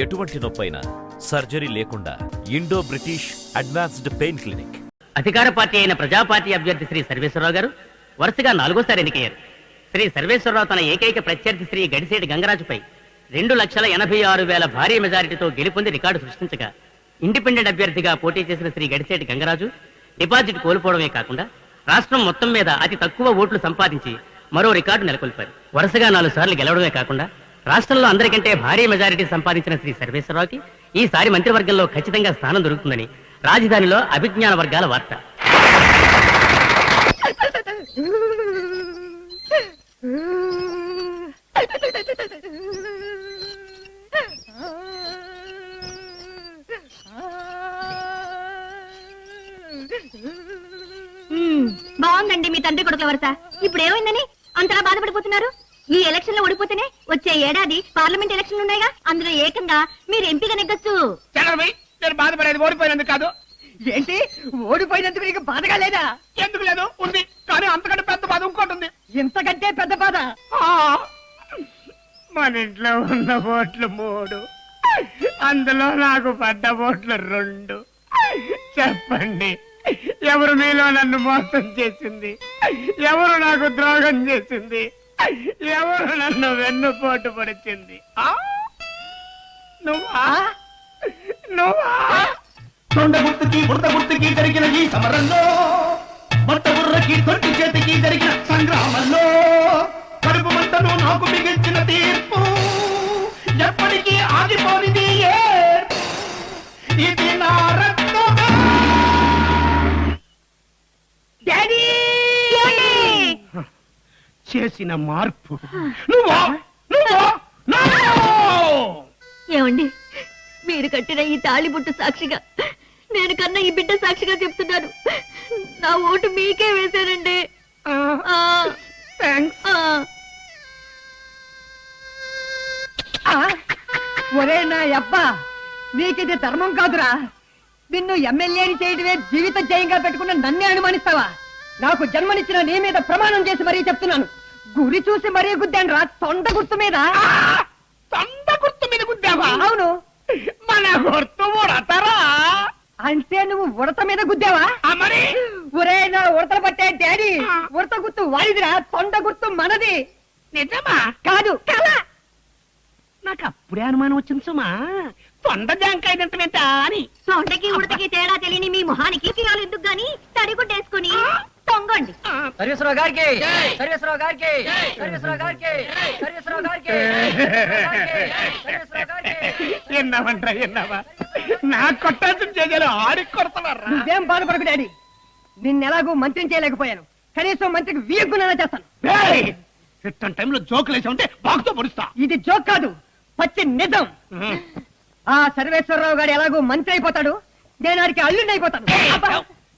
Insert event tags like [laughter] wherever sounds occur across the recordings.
ఎటువంటి నొప్పైనా సర్జరీ లేకుండా Indo British advanced pain clinic. అధికార పార్టీ అయిన ప్రజా పార్టీ అభ్యర్థి శ్రీ సర్వేశ్వరరావు గారు వరుసగా నాలుగోసారి ఎన్నికయ్యారు. శ్రీ సర్వేశ్వరరావు తన ఏకైక ప్రత్యర్థి శ్రీ గడిసేటి గంగరాజుపై రెండు లక్షల ఎనభై ఆరు వేల భారీ మెజారిటీతో గెలుపొంది రికార్డు సృష్టించగా ఇండిపెండెంట్ అభ్యర్థిగా పోటీ చేసిన శ్రీ గడిసేటి గంగరాజు డిపాజిట్ కోల్పోవడమే కాకుండా రాష్ట్రం మొత్తం మీద అతి తక్కువ ఓట్లు సంపాదించి మరో రికార్డు నెలకొల్పారు. వరుసగా నాలుగు సార్లు గెలవడమే కాకుండా రాష్ట్రంలో అందరికంటే భారీ మెజారిటీ సంపాదించిన శ్రీ సర్వేశ్వరరావుకి ఈసారి మంత్రివర్గంలో ఖచ్చితంగా స్థానం దొరుకుతుందని రాజధానిలో అభిజ్ఞాన వర్గాల వార్త. బాగుందండి మీ తండ్రి కొడుకుల వరుస ఇప్పుడు ఏమైందని? అంతలా బాధపడిపోతున్నారు? ఈ ఎలక్షన్లో ఓడిపోతేనే వచ్చే ఏడాది పార్లమెంట్ ఎలక్షన్ ఉన్నాయిగా. అందులో ఏకంగా మీరు ఎంపీగా నెగ్గొచ్చు. నేను బాధపడేది ఓడిపోయినందుకు కాదు. ఏంటి? ఓడిపోయినందుకు నీకు బాధగా లేదా? ఎందుకు లేదు? ఉంది. కానీ అంతకంటే పెద్ద బాధ ఇంకోటి ఉంది. ఇంతకంటే పెద్ద బాధ? ఆ, మన ఇంట్లో ఉన్న ఓట్లు మూడు. అందులో నాకు పడ్డ ఓట్లు రెండు. చెప్పండి. ఎవరు మీలో నన్ను మోసం చేసింది? ఎవరు నాకు ద్రోహం చేసింది? ఎవరు నన్ను వెన్నుపోటు పడిచింది? ఆ? నువ్వా? నువ్వా? తొండ గుర్తుకి బురద గుర్తుకి జరిగిన ఈ సమరంలో బట్ట బుర్రకి తొట్టి చేతికి జరిగిన సంగ్రామంలో కడుపు మంటను నాకు మిగిల్చిన తీర్పు ఎప్పటికీ ఆగిపోనిది చేసిన మార్పు. నువ్వా? నువ్వా? నువ్వు ఏమండి? మీరు కట్టిన ఈ తాళిబుట్టు సాక్షిగా నేను కన్నా ఈ బిడ్డ సాక్షిగా చెప్తున్నాను. నా ఓటు మీకే వేశానండి. ఆ, థ్యాంక్స్ ఆ. ఒరే నా అబ్బా నీకిది ధర్మం కాదురా. నిన్ను ఎమ్మెల్యేని చేయడమే జీవిత జయంగా పెట్టుకున్న నన్నే అనుమానిస్తావా? నాకు జన్మనిచ్చిన నీ మీద ప్రమాణం చేసి మరీ చెప్తున్నాను. గురి చూసి మరీ గుద్దాను రా. తొండ గుర్తు మీద. తొండ గుర్తు మీద గుద్దావా? అవును. మన గుర్తు ఉడతారా? అంటే నువ్వు ఉడత మీద గుద్దావా? మరి? ఒరే నా ఉడతలు పట్టే డాడీ. ఉడత గుర్తు వాడిదిరా. తొండ గుర్తు మనది. నిజమా? కాదు. కళ! నాకు అప్పుడే అనుమానం వచ్చింది సుమా. తొండ జాంకాయ తింటమేంటా అని. తొండకి ఉడతకి తేడా తెలియని మీ మొహానికి ఎందుకు గాని? సర్వేశ్వరరావు గారికి! సర్వేశ్వరరావు గారికి! సర్వేశ్వరరావు గారికి! సర్వేశ్వరరావు గారికి! సర్వేశ్వరరావు గారికి! ఎన్నావంటా ఎన్నావా? నా కొట్టాల్సిన చేయాలి ఆడికి కొడతావారా నువ్వేం బాధపడకు డాడీ. నిన్నెలాగూ మంత్రిని చేయలేకపోయాను. కనీసం మంత్రికి వీయగ్గునైనా చేస్తాను. ఇట్టని టైంలో జోకులు వేసా ఉంటే బాగుతో పొడుస్తా. ఇది జోక్ కాదు పచ్చి నిజం. ఆ సర్వేశ్వరరావు గారు ఎలాగో మంత్రి అయిపోతాడు నేను ఆడికి అల్లుండి అయిపోతాను!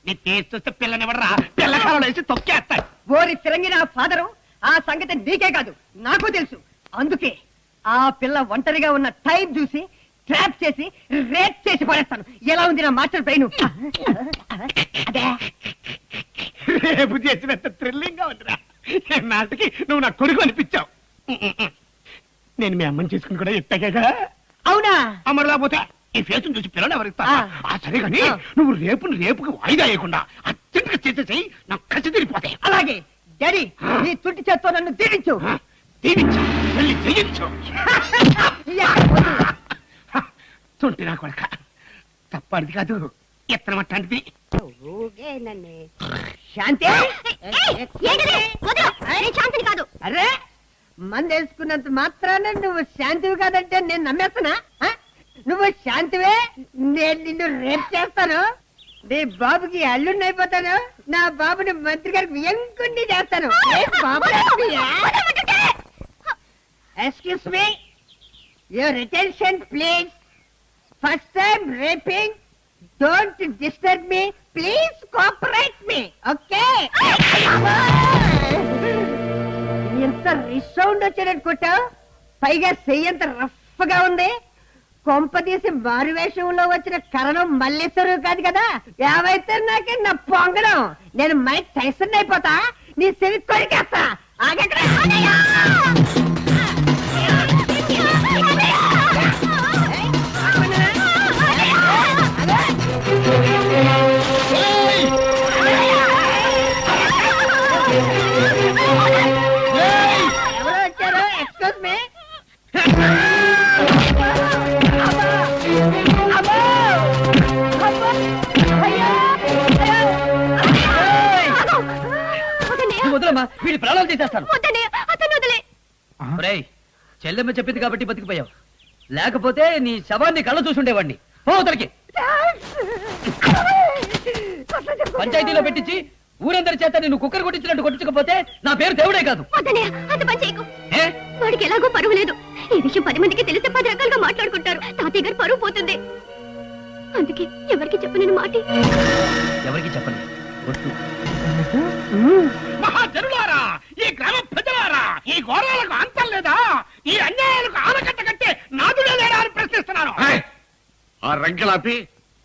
నీ కేసు చూస్తే పిల్లనివ్వడరా? పిల్లకాలలో వేసి తొక్కేస్తాడు ఓరి ఫిరంగి నా ఫాదరు ఆ సంగతి నీకే కాదు నాకు తెలుసు. అందుకే ఆ పిల్ల ఒంటరిగా ఉన్న టైం చూసి ట్రాప్ చేసి రేట్ చేసి పడేస్తాను ఎలా ఉంది నా మాస్టర్ బ్రెయిన్? అదే. రేపు చేసినంత థ్రిల్లింగ్గా ఉందిరా. నాటికి నువ్వు నా కొడుకు అనిపించావు. నేను మీ అమ్మని చేసుకుని కూడా ఎట్టాగా అవునా? అమ్మరు లేకపోతే ఈ ఫేస్ చూసి పిల్లలు ఎవరిస్తా ఆ. ఆ సరే కానీ. నువ్వు రేపు రేపుకి వాయిదా వేయకుండా అత్యంతగా చేసేసి నాకు కసి తిరిగిపోతాయి అలాగే. డాడీ నీ తుట్టి చేత్తో నన్ను దీవించు. దీవించు. వెళ్ళి జయించు [laughs] తుంటి నా కొడక. తప్పడిది కాదు. ఎత్తనం అట్లాంటిది. శాంతి? ఏంటిది? వదలు. నేను శాంతిని కాదు. అరే! మందేసుకున్నంత మాత్రాన నువ్వు శాంతివి కాదంటే నేను నమ్మేస్తున్నా? ఆ? నువ్వు శాంతివే? నేను నిన్ను రేపు చేస్తాను. నీ బాబుకి అల్లుండి అయిపోతాను. నా బాబుని మంత్రి గారికి ఎంకుండి చేస్తాను. Excuse me your attention please first time raping don't disturb me please cooperate me okay ఎంత రిసౌండ్ వచ్చాడని కొట్టావు? పైగా చెయ్యి ఎంత రఫ్గా ఉంది. కొంపదీసి వారి వేషంలో వచ్చిన కరణం మల్లేశ్వరు కాదు కదా? ఏవైతే నాకే నా పొంగడం? నేను మైక్ టైసన్ అయిపోతా నీ చెవి కొరికేస్తా. ఆగక్కడ ప్రాణాలు తీసేస్తాను చెల్లెమ్మ చెప్పింది కాబట్టి బతికిపోయావు. లేకపోతే నీ శవాన్ని కళ్ళ చూసుండేవాడిని. పోతలకి పంచాయతీలో పెట్టించి ఊరందరి చేత నిన్ను కుక్కర్ కొట్టించినట్టు కొట్టించకపోతే నా పేరు దేవుడే కాదు. వాడికి ఎలాగో పరువు లేదు. ఈ విషయం పది మందికి తెలిస్తే పది రకాలుగా మాట్లాడుకుంటారు. తాతయ్య గారు పరువు పోతుంది. అందుకే ఎవరికి చెప్పనని మాట. ఎవరికి చెప్పండి మహాజనులారా ఈ గ్రామ ప్రజలారా ఈ ఘోరాలకు అంతం లేదా? ఈ అన్యాయాలకు ఆనకట్ట కట్టే నాదుడే లేడా అని ప్రశ్నిస్తున్నాను. ఆ రంకెలాపి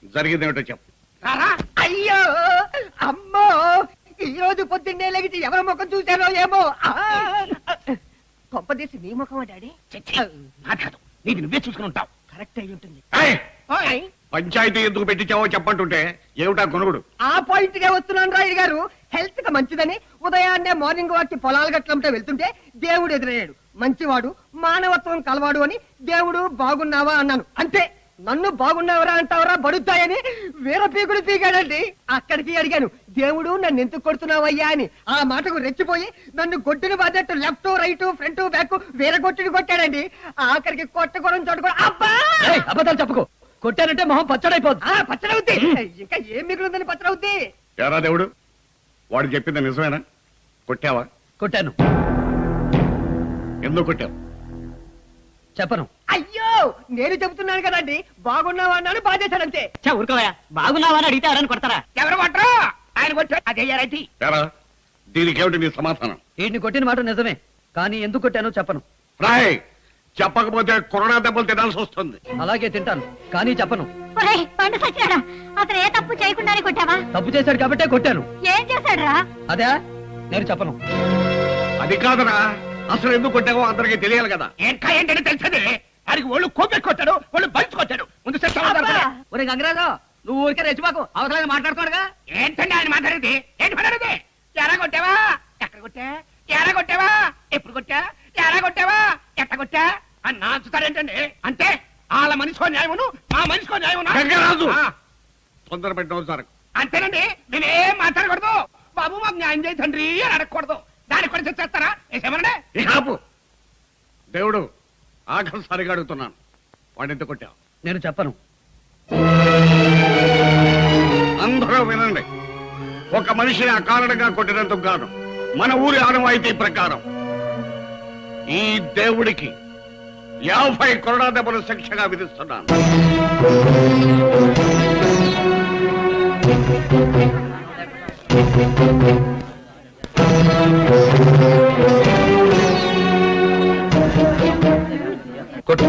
జరిగిందేమిటో చెప్పు. రారా? అయ్యో అమ్మో ఈ రోజు పొద్దున్నే లెగిచి ఎవరి ముఖం చూశారో ఏమో! కొంపదీసి నీ ముఖమా డాడీ? నాది కాదు నీది నువ్వే చూసుకుని ఉంటావు. కరెక్ట్ అయి ఉంటుంది. ఏయ్! పంచాయతీ ఎందుకు పెట్టించావో చెప్పంటుంటే ఏమిటా కొనుగుడు ఆ పాయింట్గా వస్తున్నాను రాయుడు గారు. హెల్త్కి మంచిదని ఉదయాన్నే మార్నింగ్ వాక్కి పొలాలు గట్లంటే వెళ్తుంటే దేవుడు ఎదురయ్యాడు. మంచివాడు మానవత్వం కలవాడు అని దేవుడు బాగున్నావా అన్నాను. అంతే నన్ను బాగున్నావరా అంటావరా బడుతాయని వీర పీకుడు పీకాడండి. అక్కడికి అడిగాను దేవుడు నన్ను ఎందుకు కొడుతున్నావయ్యా అని. ఆ మాటకు రెచ్చిపోయి నన్ను గొడ్డును బాధట్టు లెఫ్ట్ రైట్ ఫ్రంట్ బ్యాక్ వీర గొట్టుని కొట్టాడండి. ఆఖరికి కొట్టకూడదు చోటుకూడ అబ్బా! ఏయ్, అబద్ధాలు చెప్పుకో. కొట్టానంటే మొహం పచ్చడైపోద్ది. ఆ, పచ్చడవుద్ది. ఇంకా ఏం మిగులుందని పచ్చడవుద్ది? ఎరా దేవుడు వాడు చెప్పింది నిజమేనా? కొట్టావా? కొట్టాను. ఎందుకు కొట్టావు? చెప్పను. అయ్యో నేను చెబుతున్నాను కదండి. బాగున్నావా అన్నాను బాధేశాడంతే. చా ఊరుకోవా బాగున్నావా అని అడిగితే ఎవరని కొడతారా? ఎవరు కొట్టరు? ఆయన కొట్టారు. అదే రైటీ ఎరా దీనికేమిటి నీ సమాధానం? వీడిని కొట్టిన మాట నిజమే. కానీ ఎందుకు కొట్టానో చెప్పను. రాయ్! చెప్పకపోతే కరోనా దెబ్బలు తినాల్సి వస్తుంది. అలాగే తింటాను కానీ చెప్పను. ఒరేయ్ పండు సచ్చినాడా అతను ఏ తప్పు చేయకుండానే కొట్టావా? తప్పు చేశాడు కాబట్టే కొట్టాను. ఏం చేశాడురా? అదే నేను చెప్పను. అది కాదురా అసలు ఎందుకు కొట్టావో అందరికీ తెలియాలి కదా. ఇంకా ఏంటని తెలిసేది? వాడికి ఒళ్ళు కొట్టాడు ఒళ్ళు బంచి కొట్టాడు. ముందు సెట్ అబ్బా! ఒరే గంగరాజు నువ్వు ఊరికే రెచ్చిపోకు అవసరం మాట్లాడుకోడుగా ఏంటండి ఆయన మాట్లాడేది ఏంటి మాట్లాడేది ఎలా కొట్టావా ఎక్కడ కొట్టా? ఎలా కొట్టావా ఎప్పుడు కొట్టా? ఎలా కొట్టావా ఎట్ట కొట్టా అని నాచుతారేంటండి అంటే వాళ్ళ మనిషికో న్యాయమును మా మనిషికో న్యాయమును? గంగరాజు! ఆ, తొందర పెట్టిన సార్. అంతేనండి నేనేం మాట్లాడకూడదు. బాబు మాకు న్యాయం చేయి తండ్రి అని అడగకూడదు. దానికి కూడా చేస్తారా? ఏమనండి ఆపు. దేవుడు ఆఖరిసారిగా అడుగుతున్నాను. వాడిని ఎందుకు కొట్టావు? నేను చెప్పను. అందరూ వినండి. ఒక మనిషిని అకారణంగా కొట్టినందుకు గాను మన ఊరి ఆనవాయితీ ప్రకారం ఈ దేవుడికి యాభై కరోనా దెబ్బల శిక్షగా విధిస్తున్నాను. కొట్టు.